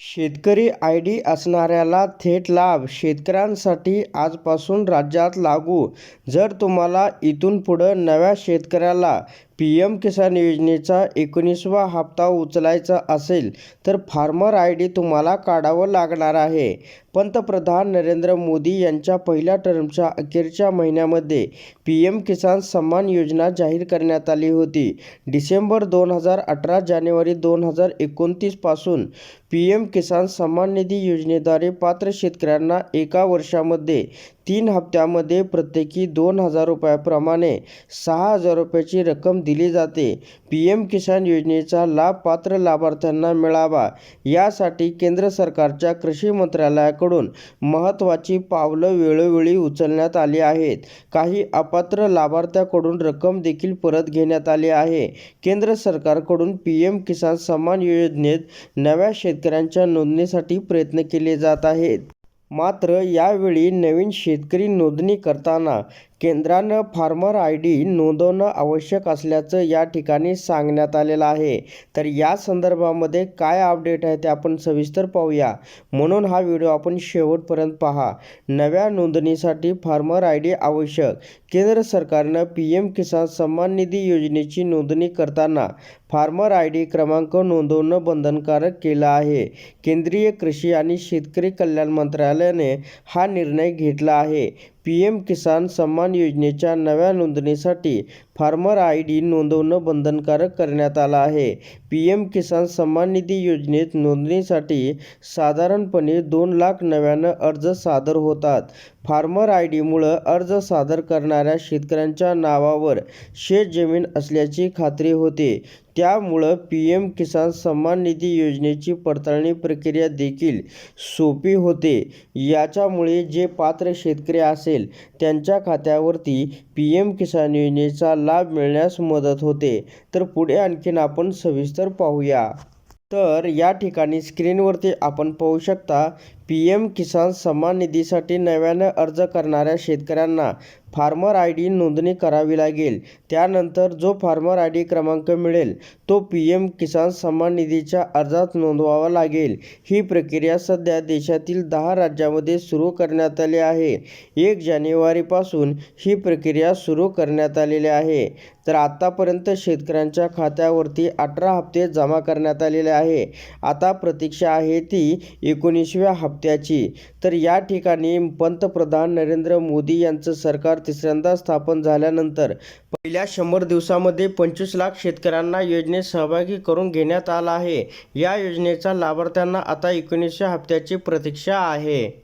शेतकरी I D असणाऱ्याला थेट लाभ शेतकऱ्यांसाठी आजपासून राज्यात लागू. जर तुम्हाला इथून पुढं नव्या शेतकऱ्याला पी एम किसान योजनेचा एकोणीसवा हप्ता उचलायचा असेल तर फार्मर आय डी तुम्हाला काढावं लागणार आहे. पंतप्रधान नरेंद्र मोदी यांच्या पहिल्या टर्मच्या अखेरच्या महिन्यामध्ये पी एम किसान सन्मान योजना जाहीर करण्यात आली होती. डिसेंबर दोन हजार अठरा जानेवारी दोन हजार एकोणतीसपासून पी एम किसान सन्मान निधी योजनेद्वारे पात्र शेतकऱ्यांना एका वर्षामध्ये तीन हप्त्यामध्ये प्रत्येकी दोन हजार रुपयाप्रमाणे सहा हजार रुपयाची रक्कम दिली जाते. पी एम किसान योजनेचा लाभ पात्र लाभार्थ्यांना मिळावा. यासाठी केंद्र सरकारच्या कृषी मंत्रालयाकडून महत्त्वाची पावलं वेळोवेळी उचलण्यात आली आहेत. काही अपात्र लाभार्थ्याकडून रक्कम देखील परत घेण्यात आली आहे. केंद्र सरकारकडून पी एम किसान सन्मान योजनेत नव्या शेतकऱ्यांच्या नोंदणीसाठी प्रयत्न केले जात आहेत. मात्र यावेळी नवीन शेतकरी नोंदणी करताना केंद्रानं फार्मर आय डी नोंदवणं आवश्यक असल्याचं या ठिकाणी सांगण्यात आलेलं आहे. तर या संदर्भामध्ये काय अपडेट आहे ते आपण सविस्तर पाहूया. म्हणून हा व्हिडिओ आपण शेवटपर्यंत पहा. नव्या नोंदणीसाठी फार्मर आय डी आवश्यक. केंद्र सरकारनं पी एम किसान सन्मान निधी योजनेची नोंदणी करताना फार्मर आय डी क्रमांक नोंदवणं बंधनकारक केलं आहे. केंद्रीय कृषी आणि शेतकरी कल्याण मंत्रालयाने हा निर्णय घेतला आहे. पीएम किसान सन्मान योजनेच्या नव्या नोंदणीसाठी फार्मर आय डी नोंदवणं बंधनकारक करण्यात आलं आहे. पी एम किसान सन्मान निधी योजनेत नोंदणीसाठी साधारणपणे दोन लाख नव्यानं अर्ज सादर होतात. फार्मर आय डीमुळं अर्ज सादर करणाऱ्या शेतकऱ्यांच्या नावावर शेतजमीन असल्याची खात्री होते. त्यामुळं पी एम किसान सन्मान निधी योजनेची पडताळणी प्रक्रिया देखील सोपी होते. याच्यामुळे जे पात्र शेतकरी असेल त्यांच्या खात्यावरती पी एम किसान योजनेचा लाभ मिळण्यास मदत होते. तर पुढे आणखीन आपण सविस्तर पाहूया. तर या ठिकाणी स्क्रीनवरती आपण पाहू शकता पी एम किसान सन्मान निधीसाठी नव्यानं अर्ज करणाऱ्या शेतकऱ्यांना फार्मर आय डी नोंदणी करावी लागेल. त्यानंतर जो फार्मर आय डी क्रमांक मिळेल तो पी एम किसान सन्मान निधीच्या अर्जात नोंदवावा लागेल. ही प्रक्रिया सध्या देशातील दहा राज्यामध्ये सुरू करण्यात आली आहे. एक जानेवारीपासून ही प्रक्रिया सुरू करण्यात आलेली आहे. तर आत्तापर्यंत शेतकऱ्यांच्या खात्यावरती अठरा हप्ते जमा करण्यात आलेले आहे. आता प्रतीक्षा आहे ती एकोणीसव्या हप्त्याची. तर या ठिकाणी पंतप्रधान नरेंद्र मोदी यांचं सरकार तिसऱ्यांदा स्थापन झाल्यानंतर पहिल्या शंभर दिवसामध्ये पंचवीस लाख शेतकऱ्यांना योजनेत सहभागी करून घेण्यात आला आहे. या योजनेचा लाभार्थ्यांना आता एकोणीसशे हप्त्याची प्रतीक्षा आहे.